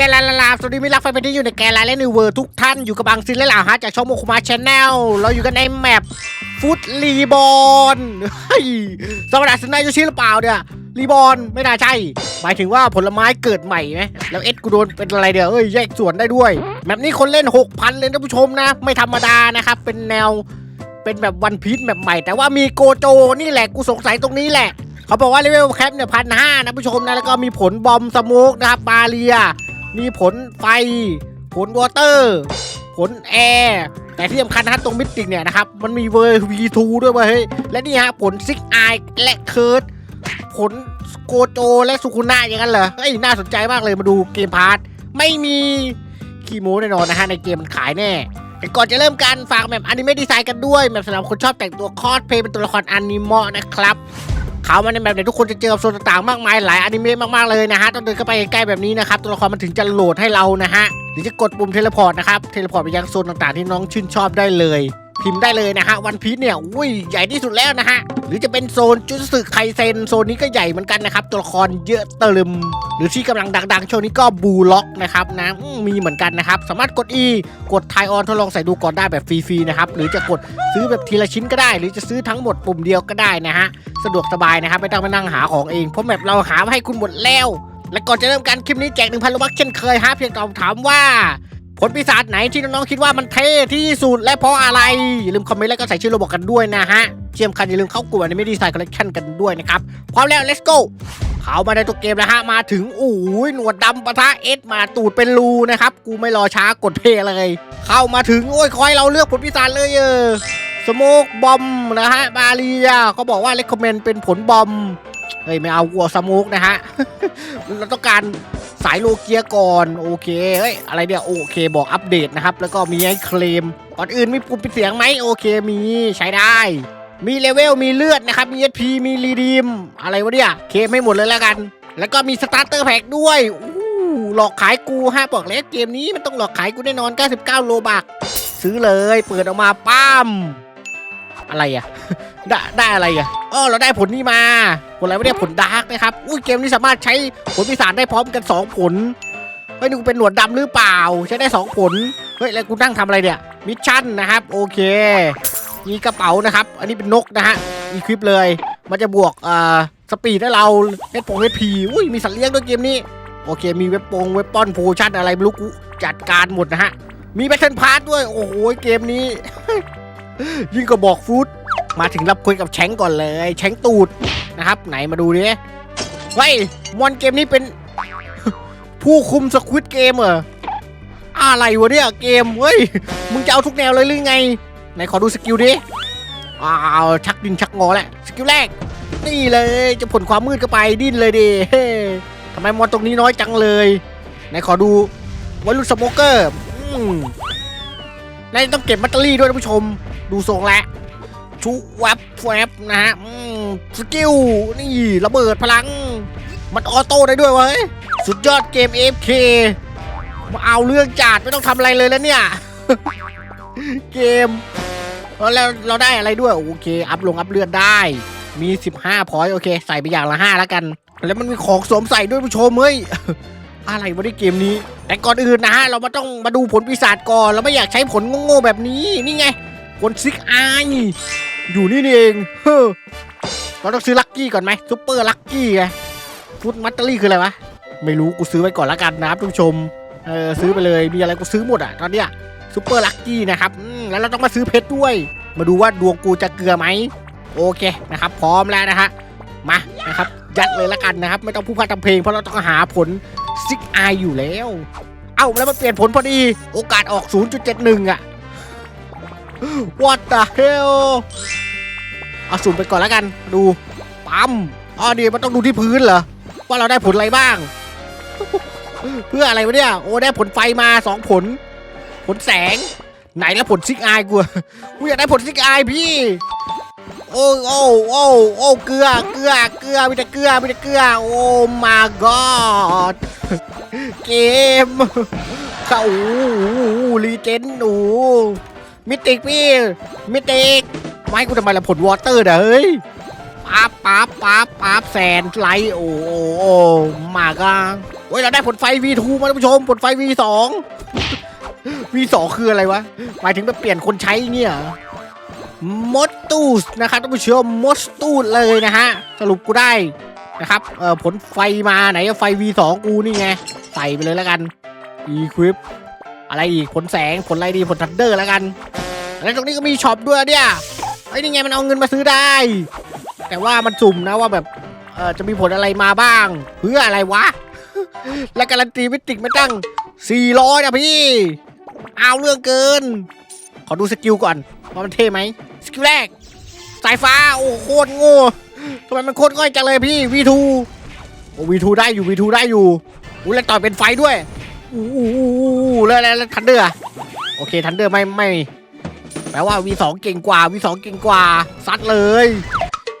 กลาลาลาสวัสดีมิรักแฟนเพลงที่อยู่ในแกลาและนิวเวอร์ทุกท่านอยู่กับบางซินและหล่าฮะจากช่องโมคุมาชแนลเราอยู่กันในแมปฟุตรีบอลเฮ้ยสวัสดีสนายโยชิหรือเปล่าเนี่ยรีบอลไม่น่าใช่ หมายถึงว่าผลไม้เกิดใหม่ไหมแล้วเอ็ดกูโดนเป็นอะไรเดี๋ยวเอ้ยแยกส่วนได้ด้วยแมปนี้คนเล่น 6,000 เลยท่านผู้ชมนะ ไม่ธรรมดานะครับ เป็นแนวเป็นแบบวันพีชแบบใหม่ แต่ว่ามีโกโจนี่แหละกูสงสัยตรงนี้แหละ เขาบอกว่าเลเวลแคปเนี่ยพันห้านะผู้ชมนะแล้วก็มีผลบอมสโมกนะครับบาเรีย มีผลไฟ ผลวอเตอร์ ผลแอร์แต่ที่สำคัญนะตรงมิติกเนี่ยนะครับ มันมีเวอร์ V2 ด้วยเว้ยและนี่ฮะผลซิกไอและเคิร์ดผลโกโจและสุคุนะอย่างนั้นเหรอเฮ้ยน่าสนใจมากเลยมาดูเกมพาร์ทไม่มีคีโมแน่นอนนะฮะในเกมมันขายแน่แต่ก่อนจะเริ่มการฝากแบบอนิเมะดีไซน์กันด้วยแบบสำหรับคนชอบแต่งตัวคอสเพย์เป็นตัวละครอนิเมะนะครับ เขามาในแบบไหนทุกคนจะเจอกับโซนต่างๆมากมายหลายอนิเมะมากๆเลยนะฮะต้องเดินเข้าไปใกล้แบบนี้นะครับตัวละครมันถึงจะโหลดให้เรานะฮะหรือจะกดปุ่มเทเลพอร์ตนะครับเทเลพอร์ตไปยังโซนต่างๆที่น้องชื่นชอบได้เลย พิมพ์ได้เลยนะฮะวันพีชเนี่ยอุ้ยใหญ่ที่สุดแล้วนะฮะหรือจะเป็นโซนจุดสึกไคเซนโซนนี้ก็ใหญ่เหมือนกันนะครับ ตัวละครเยอะเติม หรือที่กำลังดังๆช่วงนี้ก็บูล็อกนะครับนะมีเหมือนกันนะครับ สามารถกด E กดไทออนทดลองใส่ดูก่อนได้แบบฟรีๆนะครับหรือจะกดซื้อแบบทีละชิ้นก็ได้ หรือจะซื้อทั้งหมดปุ่มเดียวก็ได้นะฮะสะดวกสบายนะครับไม่ต้องมานั่งหาของเองเพราะแบบเราหามาให้คุณหมดแล้วและก่อนจะเริ่มการคลิปนี้แจกหนึ่งพันโลบักเช่นเคยฮะเพียงตอบถามว่า ผลปีศาจไหนที่น้องๆคิดว่ามันเท่ที่สุดและเพราะอะไรอย่าลืมคอมเมนต์แล้วก็ใส่ชื่อเราบอกกันด้วยนะฮะเชื่อมคันอย่าลืมเข้ากลุ่มในมิดีไซน์คอลเลคชันกันด้วยนะครับพร้อมแล้ว let's go เขามาในตัวเกมแล้วฮะมาถึงอู้ยหนวดดำปะทะเอสมาตูดเป็นรูนะครับกูไม่รอช้ากดเพลเลย เข้ามาถึงโอ้ยคอยเราเลือกผลปีศาจเลยเออสโมกบอมนะฮะบาเรียเขาบอกว่าเลคคอมเมนต์เป็นผลบอมเฮ้ยไม่เอาวัวสโมกนะฮะเราต้องการ สายโลเกียก่อนโอเคเฮ้ยอะไรเนี่ยโอเคบอกอัปเดตนะครับ แล้วก็มีให้เคลมก่อนอื่นมีปุ่มปิดเสียงไหมโอเคมีใช้ได้ มีเลเวลมีเลือดนะครับมี SP มีรีดีมอะไรวะเนี่ยเคลมให้หมดเลยแล้วกัน แล้วก็มีสตาร์เตอร์แพ็กด้วยอู้หลอกขายกูฮะบอกแล้วเกมนี้มันต้องหลอกขายกูแน่นอน 99 โลบักซื้อเลย เปิดออกมาป้มอะไรอะได้ได้อะไรอะ อ๋อเราได้ผลนี้มาผลอะไรไม่ได้ผลดาร์กนะครับอุ้ยเกมนี้สามารถใช้ผลปีศาจได้พร้อมกัน 2 ผลเฮ้ยนี่กูเป็นหนวดดำหรือเปล่า ใช้ได้ 2 ผลเฮ้ยแล้วกูนั่งทำอะไรเนี่ยมิชชั่นนะครับโอเคมีกระเป๋านะครับ อันนี้เป็นนกนะฮะอีควิปเลย มันจะบวกอ่าสปีดให้เราเอสปงเอสพีอุ้ยมีสัตว์เลี้ยงด้วยเกมนี้โอเค มีเว็บปงเว็บปอนโพชั่นอะไรไม่รู้กูจัดการหมดนะฮะมีแบทเทิลพาร์ด้วย โอ้โห เกมนี้ ยิ่งกว่าบอกฟูด มาถึงรับคุยกับแชงก่อนเลย แชงตูดนะครับ ไหนมาดูดิเฮ้ยมอนเกมนี้เป็น ผู้คุมสควิตเกมเหรออะไรวะเนี่ยเกมเฮ้ยมึงจะเอาทุกแนวเลยหรือไง ไหนขอดูสกิลดิอ้าวชักดินชักงอแหล้วสกิลแรก นี่เลยจะผลความมืดก็ไปดิ้นเลยดิเฮ้ทำไมมอนตรงนี้น้อยจังเลย ไหนขอดูวัยรุ่นสโมเกอร์อืมนายต้องเก็บแบตเตอรี่ด้วยท่านผู้ชม ดูทรงแล้ว ชุแวบแวบนะฮะสกิลนี่ระเบิดพลัง มันออโต้ได้ด้วยเว้ยสุดยอดเกม AFK มาเอาเรื่องจัดไม่ต้องทำอะไรเลยแล้วเนี่ย เกมแล้วเราได้อะไรด้วย โอเค อัพลงอัพเลือดได้ มี 15พอยต์โอเค ใส่ไปอย่างละ 5 แล้วกัน แล้วมันมีของสวมใส่ด้วยผู้ชมเฮ้ยอะไรวะในเกมนี้ แต่ก่อนอื่นนะฮะ เรามาต้องมาดูผลปีศาจก่อน เราไม่อยากใช้ผลโง่ๆแบบนี้ นี่ไงผลซิกไอ อยู่นี่นี่เอง เฮ้อเราต้องซื้อลัคกี้ก่อนไหมซุปเปอร์ลัคกี้ไงฟุตมัตเตอรี่คืออะไรวะ ไม่รู้กูซื้อไว้ก่อนละกันนะครับทุกผู้ชม เออซื้อไปเลย มีอะไรกูซื้อหมดอะตอนเนี้ยซุปเปอร์ลัคกี้นะครับอืมแล้วเราต้องมาซื้อเพชรด้วย มาดูว่าดวงกูจะเกลือไหม โอเคนะครับ พร้อมแล้วนะฮะ มานะครับ ยัดเลยละกันนะครับ ไม่ต้องพูดพาทำเพลงเพราะเราต้องหาผลซิกไออยู่แล้ว เอ้าแล้วมันเปลี่ยนผลพอดี โอกาสออก 0.71 อะ What the hell เอาสุ่มไปก่อนแล้วกัน ดูปั๊มอ๋อดีมันต้องดูที่พื้นเหรอ ว่าเราได้ผลอะไรบ้าง เพื่ออะไรวะเนี่ย โอ้ได้ผลไฟมาสองผล ผลแสง ไหนแล้วผลซิกไอายกูอะกูอยากได้ผลซิกไอายพี่ โอ้โอ้โอ้โอ้เกลือเกลือเกลือมีแต่เกลือมีแต่เกลือ โอ้ my god เกมเข้ารีเจนหนูมิติกพี่มิติก ไม่กูทำไมละผลวอเตอร์เด้อเฮ้ยป๊าบป๊าบป๊าบป๊าบแสนไลท์โอ้โอ้โอ้มาก็โอ้ยเราได้ผลไฟ V2 มาท่านผู้ชม ผลไฟ V2 V2 คืออะไรวะ หมายถึงไปเปลี่ยนคนใช้เงี้ยมดตูสนะครับท่านผู้ชมมดตูสเลยนะฮะ สรุปกูได้นะครับเอ่อผลไฟมาไหนอะไฟ V2 กูนี่ไง ใส่ไปเลยแล้วกัน Equip อะไรอีกผลแสงผลอะไรดีผลทันเดอร์แล้วกัน แล้วตรงนี้ก็มีช็อปด้วยเนี่ย ไอ้ยนี่ไงมันเอาเงินมาซื้อได้ แต่ว่ามันสุ่มนะว่าแบบเออจะมีผลอะไรมาบ้าง เพื่ออะไรวะ และการันตีไม่ติดไม่ตั้ง 400 นะพี่ เอาเรื่องเกิน ขอดูสกิลก่อนว่ามันเท่ไหมสกิลแรก สายฟ้า โอ้โคตรโง่ทำไมมันโคตรง่อยจังเลยพี่ V2 โอ้ V2 ได้อยู่ V2 ได้อยู่อู้แล้วต่อยเป็นไฟด้วยอู้อู้อู้อู้แล้วแล้วแล้วทันเดอร์อะโอเคทันเดอร์ไม่ไม่ แปลว่า V2 เก่งกว่า V2 เก่งกว่าซัดเลย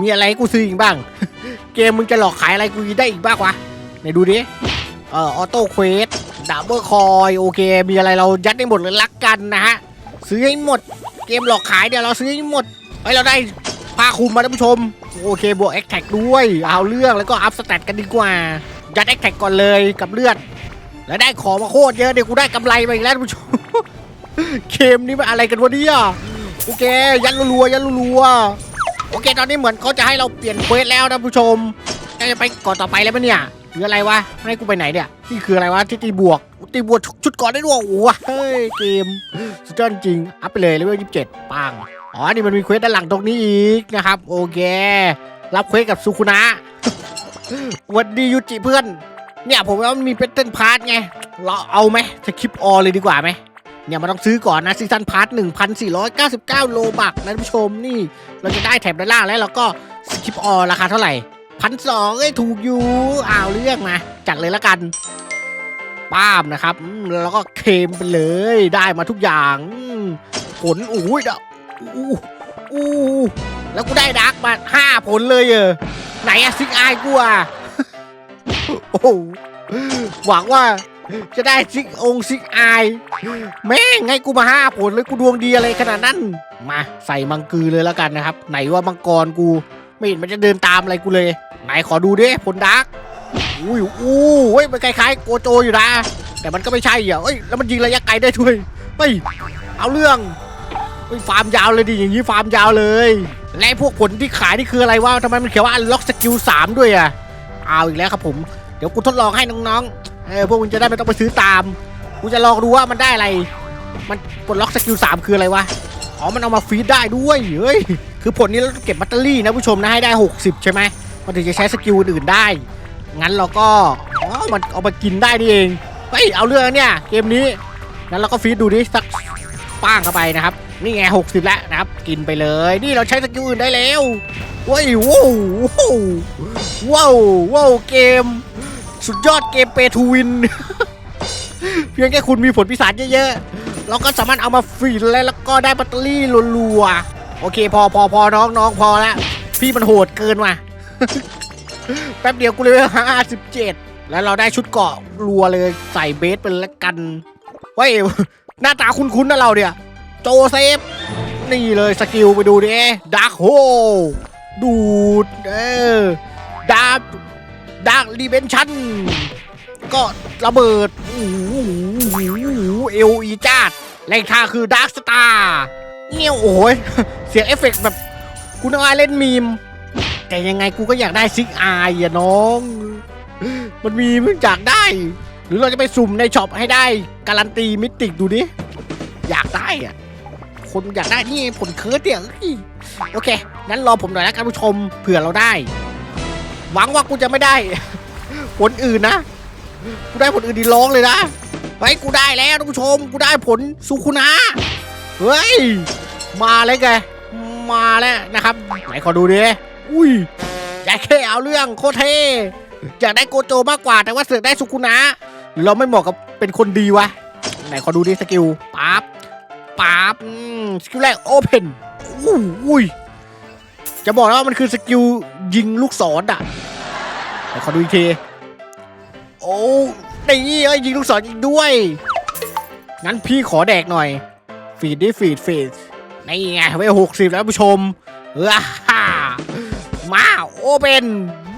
มีอะไรให้กูซื้ออีกบ้าง เกมมึงจะหลอกขายอะไรกูได้อีกบ้างวะไหนดูดิเอ่อออโต้เควสดับเบิลคอยโอเค มีอะไรเรายัดได้หมดเลยลักกันนะฮะ ซื้อให้หมด เกมหลอกขายเดี๋ยวเราซื้อให้หมดเฮ้ยเราได้ผ้าคลุมมาท่านผู้ชม โอเคบวกแอคแท็กด้วย เอาเรื่องแล้วก็อัพสแตทกันดีกว่า ยัดแอคแท็กก่อนเลยกับเลือด แล้วได้ของมาโคตรเยอะเดี๋ยวกูได้กำไรมาอีกแล้วท่านผู้ชม เกมนี้มันอะไรกันวะเนี่ยโอเค ยัดรัวๆยัดรัวๆโอเค ตอนนี้เหมือนเขาจะให้เราเปลี่ยนเควสแล้วนะผู้ชมจะไปก่อนต่อไปแล้วปะเนี่ยหรืออะไรวะให้กูไปไหนเนี่ยนี่คืออะไรวะที่ตีบวกตีบวกชุดก่อนได้ด้วยโอ้โหเฮ้ยเกมสุดยอดจริงอัพไปเลยเลเวลยี่สิบเจ็ดปังอ๋อนี่มันมีเควสด้านหลังตรงนี้อีกนะครับโอเครับเควสกับสุคุนะหวัดดียูจิเพื่อน เนี่ยผมว่ามันมีเป็นเต้นพาร์ทไงเราเอาไหมสคริปออเลยดีกว่าไหม เนี่ยมันต้องซื้อก่อนนะซีซันพาร์ท1,499โลบักนะท่านผู้ชมนี่เราจะได้แถบด้านล่างแล้วเราก็สคริปออราคาเท่าไหร่พันสองเอ้ยถูกอยู่อ้าวเรื่องมาจัดเลยละกันป้ามนะครับแล้วก็เคลมไปเลยได้มาทุกอย่างผลอุ้ยดอู้อู้แล้วกูได้ดักมาห้าผลเลยเออไหนอะซิกอายกูอะโอ้โหหวังว่า จะได้ซิกองซิกอาย แม่งให้กูมาห้าผลเลยกูดวงดีอะไรขนาดนั้น มาใส่มังกือเลยแล้วกันนะครับ ไหนว่ามังกรกู ไม่เห็นมันจะเดินตามอะไรกูเลย ไหนขอดูดิผลดักอุ้ยอู้เฮ้ยมันคล้ายๆโกโจอยู่นะ แต่มันก็ไม่ใช่อะเอ้ยแล้วมันยิงระยะไกลได้ด้วยเฮ้ยเอาเรื่องเฮ้ยฟาร์มยาวเลยดิอย่างนี้ฟาร์มยาวเลย และพวกผลที่ขายนี่คืออะไรวะทำไมมันเขียนว่า unlock skill 3ด้วยอะเอาอีกแล้วครับผมเดี๋ยวกูทดลองให้น้องๆ เออพวกมึงจะได้ไม่ต้องไปซื้อตามกูจะลองดูว่ามันได้อะไร มันปลดล็อกสกิล3คืออะไรวะ อ๋อ มันเอามาฟีดได้ด้วยเฮ้ย คือผลนี้เราต้องเก็บแบตเตอรี่นะผู้ชมนะให้ได้ 60 ใช่ไหม มันถึงจะใช้สกิลอื่นได้ งั้นเราก็ อ๋อ มันเอามากินได้นี่เอง เฮ้ย เอาเรื่องเนี่ย เกมนี้ งั้นเราก็ฟีดดูดิสักป้างเข้าไปนะครับ นี่ไง 60 แล้วนะครับ กินไปเลย นี่เราใช้สกิลอื่นได้แล้วเว้ยว้าวว้าวว้าวเกม สุดยอดเกมเปทูวิน เพียงแค่คุณมีผลพิศาจเยอะๆเราก็สามารถเอามาฟีดแล้วแล้วก็ได้แบตเตอรี่รัวๆ โอเค พอพอพอน้องน้องพอแล้ว พี่มันโหดเกินว่ะ แป๊บเดียวกูเลยห้าสิบเจ็ดแล้วเราได้ชุดเกาะรัวเลยใส่เบสไปแล้วกันเว้ยหน้าตาคุ้นๆนะเราเนี่ย โจเซฟ นี่เลยสกิลไปดูดิดาร์คโฮดูด เออดาร์ ดาร์รีเบนชั่นก็ระเบิดโอ้โหเอลอีจาดแรงท่าคือดาร์ s สตาร์เงี้ยโอ้ยเสียงเอฟเฟกต์แบบกูน่าเล่นมีม แต่ยังไงกูก็อยากได้ซิกอายอะน้อง มันมีมึงอยากได้ หรือเราจะไปสุ่มในช็อปให้ได้ การันตีมิติกดูดิ อยากได้อะคนอยากได้นี่ผลเคิร์ดเนี่ยโอเค งั้นรอผมหน่อยแล้วกันผู้ชมเผื่อเราได้ หวังว่ากูจะไม่ได้ ผลอื่นนะ กูได้ผลอื่นดีร้องเลยนะเฮ้ยกูได้แล้วท่านผู้ชม กูได้ผลสุคุนะเฮ้ย มาเลยไงมาแล้วนะครับ ไหนขอดูดิอุ้ยอยากแค่เอาเรื่องโคเทอยากได้โกโจมากกว่าแต่ว่าเสือกได้สุคุนะหรือเราไม่เหมาะกับเป็นคนดีวะ ไหนขอดูดิสกิลปั๊บปั๊บสกิลแรกโอเพนอุ้ย จะบอกว่ามันคือสกิลยิงลูกศรอะไหนขอดูอีกที โอ้นี่เอ้ยยิงลูกศรอีกด้วย งั้นพี่ขอแดกหน่อย ฟีดดิฟีดฟีดนี่ไงไว้หกสิบแล้วผู้ชมล่ามาโอเปน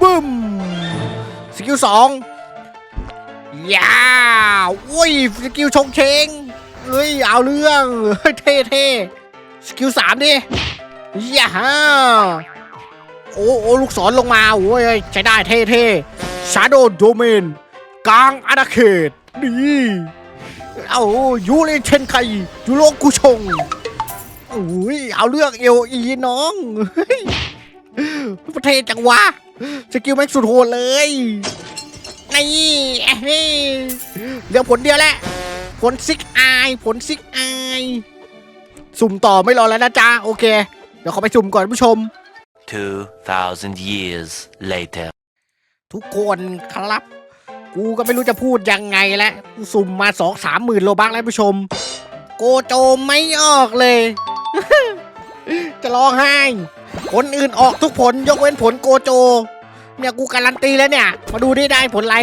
บึ้มสกิลสองยาวอุ้ยสกิลชงเชงเฮ้ยเอาเรื่องเฮ้ยเท่เท่สกิลสามดิ ย่าฮ่าโอ้โอ้ลูกศรลงมาโอ้ยใช้ได้เท่เท่ชาโดว์โดเมนกลางอาณาเขตนี่เอายูเลนเชนไคยูโรกุชงอุ้ยเอาเรื่องเอลอีน้องประเทศจังวะสกิลแม็กสุดโหดเลยนี่เอ้ยเหลือผลเดียวแหละ ผลซิกอายผลซิกอายสุ่มต่อไม่รอแล้วนะจ๊ะ โอเค เดี๋ยวขอไปสุ่มก่อนผู้ชม 2,000 years later. ทุกคนครับ กูก็ไม่รู้จะพูดยังไงแล้วกูสุ่มมาสองสามหมื่นโลบักแล้วผู้ชม โกโจไม่ออกเลย จะร้องไห้ ผลอื่นออกทุกผลยกเว้นผลโกโจ เนี่ยกูการันตีแล้วเนี่ย มาดูได้ได้ผลอะไร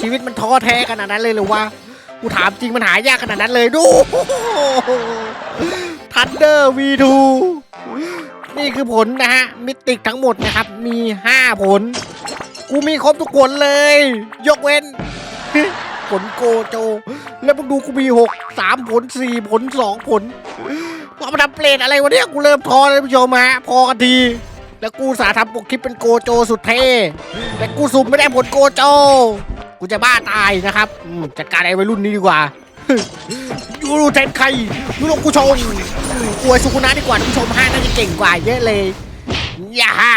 ชีวิตมันท้อแท้ขนาดนั้นเลยเหรือวะ กูถามจริงมันหายากขนาดนั้นเลยดู ทันเดอร์วีทูนี่คือผลนะฮะ มิติกทั้งหมดนะครับ มี 5 ผล กูมีครบทุกผลเลย ยกเว้น ผลโกโจ แล้วมึงดูกูมี 6 3 ผล 4 ผล 2 ผลว่ามาทำเปลดอะไรวะเนี่ย กูเริ่มทอเลยผู้ชมฮะ พอกันทีแล้วกูสาทำปกคลิปเป็นโกโจสุดเท่แต่กูสุ่มไม่ได้ผลโกโจ กูจะบ้าตายนะครับจัดการไอ้วัยรุ่นนี้ดีกว่า ยูรูเทนไครยูโรกูชงอืมอวยสุกุนะดีกว่าท่านผู้ชมห้าน่าจะเก่งกว่าเยอะเลยย่าฮ่า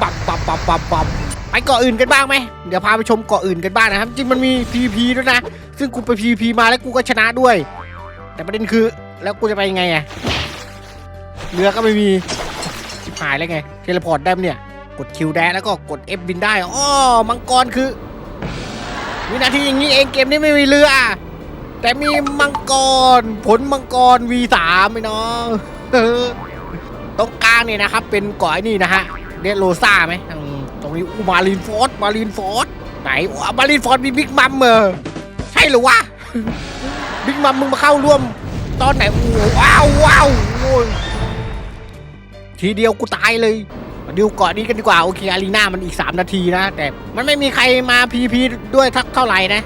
บับบับบับบับบับไปเกาะอื่นกันบ้างไหมเดี๋ยวพาไปชมเกาะอื่นกันบ้างนะครับ จริงมันมี PVP ด้วยนะ ซึ่งกูไป PVP มาแล้วกูก็ชนะด้วย แต่ประเด็นคือแล้วกูจะไปยังไงอะเรือก็ไม่มีชิบหายแล้วไง เทเลพอร์ตได้ปะเนี่ย กดคิวแดแล้วก็กด F บินได้อ้อมังกรคือวินาทีอย่างนี้เองเกมนี้ไม่มีเรือ แต่มีมังกร ผลมังกร V3 ไอ้น้องตรงกลางเนี่ยนะครับ เป็นกาะไอ้นี่นะฮะเรียกโลซ่าไหมตรงนี้อูมารีนฟอร์ดมารีนฟอร์ดไหนอู้มารีนฟอร์ดมีบิ๊กมัมเออใช่หรือวะบิ๊กมัมมึงมาเข้าร่วม ตอนไหนโอ้ว้าวว้าวโอ้ทีเดียวกูตายเลยมาดูเกาะนี้กันดีกว่า โอเคอารีนามันอีก 3 นาทีนะ แต่มันไม่มีใครมาพีพีด้วยทักเท่าไหร่นะ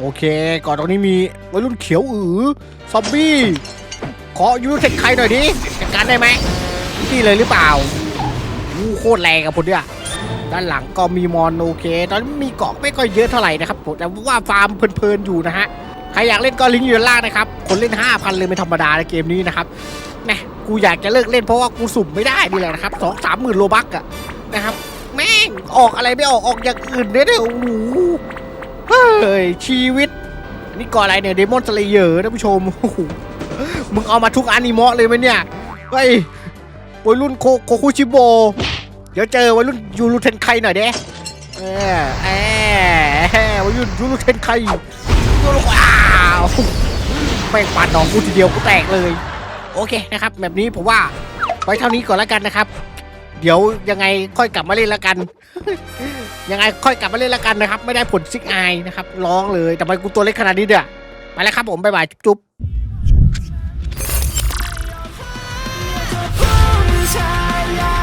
โอเคเกาะตรงนี้มีวัยรุ่นเขียวอือซอมบี้ ขอยูเทคใครหน่อยดิจัดการได้ไหมนี่เลยหรือเปล่าอู้โคตรแรงกับผมเนี่ยด้านหลังก็มีมอนโอเค ตอนนี้มีเกาะไม่ค่อยเยอะเท่าไหร่นะครับผมแต่ว่าฟาร์มเพลินๆอยู่นะฮะ ใครอยากเล่นก็ลิงก์อยู่ด้านล่างนะครับ คนเล่น 5,000 เลยไม่ธรรมดาในเกมนี้นะครับแหมกูอยากจะเลิกเล่นเพราะว่ากูสุ่มไม่ได้นี่แหละนะครับสองสามหมื่นโลบักอะนะครับ แม่งออกอะไรไม่ออกออกอย่างอื่นเนี่ยโอ้โห เฮ้ยชีวิต นี่ก่อนอะไรเนี่ยเดมอนสเลเยอร์ท่านผู้ชมโอ้โหมึงเอามาทุกอนิเมะเลยไหมเนี่ยเฮ้วัยรุ่นโคโคคุชิโบ เดี๋ยวเจอวัยรุ่นยูรูเทนไคหน่อยเด้เออเออวัยรุ่นยูรูเทนไคยูรูว้าวแม่งปาดหนองกูทีเดียวกูแตกเลย โอเคนะครับแบบนี้ผมว่าไว้เท่านี้ก่อนแล้วกันนะครับ เดี๋ยวยังไงค่อยกลับมาเล่นแล้วกัน ยังไงค่อยกลับมาเล่นแล้วกันนะครับ ไม่ได้ผลซิกอายนะครับ ร้องเลย แต่ทำไมกูตัวเล็กขนาดนี้เด้อไปแล้วครับผมบ๊ายบายจุ๊บชายา